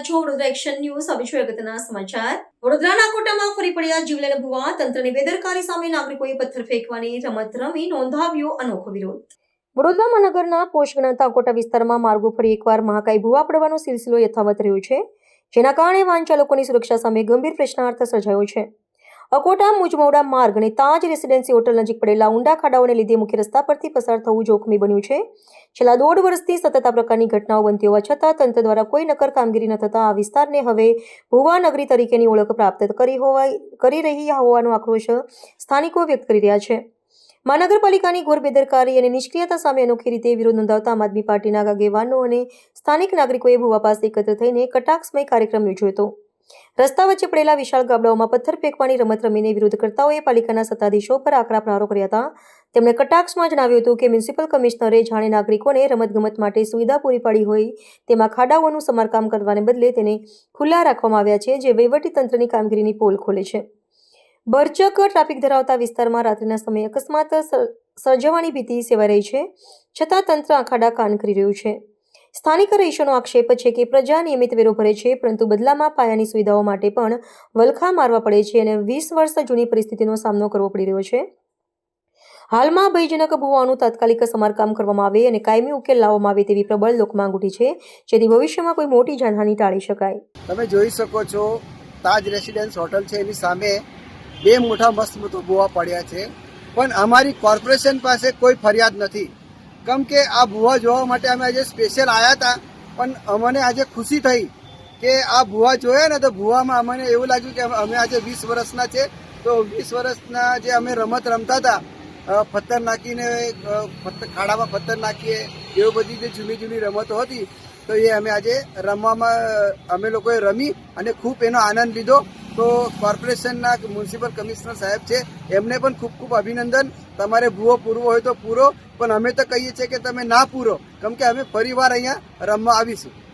રહ્યા છો Vadodara action news હવે છે અગત્યના સમાચાર. વડોદરાના કોટામાં ફરી પડ્યા જીવલેણ ભુવા. તંત્રની બેદરકારી સામે નાગરિકોએ પથ્થર ફેંકવાની રમત રમી નોંધાવ્યો અનોખો વિરોધ. વડોદરા મહાનગરના પોષ ગણાતા કોટા વિસ્તારમાં માર્ગો ફરી એકવાર મહાકાય ભુવા પડવાનો સિલસિલો યથાવત રહ્યો છે, જેના કારણે વાહન ચાલકોની સુરક્ષા સામે ગંભીર પ્રશ્નાર્થ સર્જાયો છે. અકોટા, મુજમોડા માર્ગ અને તાજ રેસિડેન્સી હોટલ નજીક પડેલા ઊંડા ખાડાઓને લીધે મુખ્ય રસ્તા પરથી પસાર થવું જોખમી બન્યું છે. છેલ્લા દોઢ વર્ષથી સતત આ પ્રકારની ઘટનાઓ બનતી હોવા છતાં તંત્ર દ્વારા કોઈ નક્કર કામગીરી ન થતાં આ વિસ્તારને હવે ભુવા નગરી તરીકેની ઓળખ પ્રાપ્ત કરી હોવાય, કરી રહી હોવાનો આક્રોશ સ્થાનિકો વ્યક્ત કરી રહ્યા છે. મહાનગરપાલિકાની ઘોર બેદરકારી અને નિષ્ક્રિયતા સામે અનોખી રીતે વિરોધ નોંધાવતા આમ આદમી પાર્ટીના આગેવાનો અને સ્થાનિક નાગરિકોએ ભુવા પાસે એકત્ર થઈને કટાક્ષમય કાર્યક્રમ યોજ્યો હતો. રસ્તા વચ્ચે પડેલા વિશાળ ગાબડાઓમાં પથ્થર ફેંકવાની રમત રમીને વિરોધકર્તાઓએ પાલિકાના સત્તાધીશો પર આકરા પ્રહારો કર્યા હતા. તેમણે કટાક્ષમાં જણાવ્યું હતું કે મ્યુનિસિપલ કમિશનરે જાણે નાગરિકોને રમતગમત માટે સુવિધા પૂરી પાડી હોય, તેમાં ખાડાઓનું સમારકામ કરવાને બદલે તેને ખુલ્લા રાખવામાં આવ્યા છે, જે વહીવટીતંત્રની કામગીરીની પોલ ખોલે છે. બરચક ટ્રાફિક ધરાવતા વિસ્તારમાં રાત્રિના સમયે અકસ્માત સર- સર્જવાની ભીતિ સેવાઈ રહી છે, છતાં તંત્ર આખાડા કાન કરી રહ્યું છે. સ્થાનિક રહીશોનો આક્ષેપ છે કે પ્રજા નિયમિત વેરો ભરે છે, પરંતુ બદલામાં પાયાની સુવિધાઓ માટે પણ વલખા મારવા પડે છે અને વીસ વર્ષ જૂની પરિસ્થિતિનો સામનો કરવો પડી રહ્યો છે. હાલમાં ભયજનક ભૂવાનું તાત્કાલિક સમારકામ કરવામાં આવે અને કાયમી ઉકેલ લાવવામાં આવે તેવી પ્રબળ લોકમાંગ ઉઠી છે, જેથી ભવિષ્યમાં કોઈ મોટી જાનહાની ટાળી શકાય. તમે જોઈ શકો છો, તાજ રેસિડેન્સ હોટલ છે, એની સામે બે મોટા મસ્ત મોટો ભૂવા પડ્યા છે, પણ અમારી કોર્પોરેશન પાસે કોઈ ફરિયાદ નથી. કેમ કે આ ભૂવા જોવા માટે અમે આજે સ્પેશિયલ આવ્યા હતા, પણ અમને આજે ખુશી થઈ કે આ ભૂવા જોયા ને તો ભૂવામાં અમને એવું લાગ્યું કે અમે આજે વીસ વર્ષના છે. તો વીસ વર્ષના જે અમે રમત રમતા હતા પથ્થર નાખીને ખાડામાં પથ્થર નાખીએ, એવી બધી જે જૂની જૂની રમતો હતી, તો એ અમે આજે રમવામાં અમે લોકોએ રમી અને ખૂબ એનો આનંદ લીધો. તો કોર્પોરેશનના મ્યુનિસિપલ કમિશનર સાહેબ છે, એમને પણ ખૂબ ખૂબ અભિનંદન. તમારે ભૂવો પૂરવો હોય તો પૂરો, પણ અમે તો કહીએ છીએ કે તમે ના પૂરો. કેમ કે અમે ફરીવાર અહીંયા રમવા આવીશું.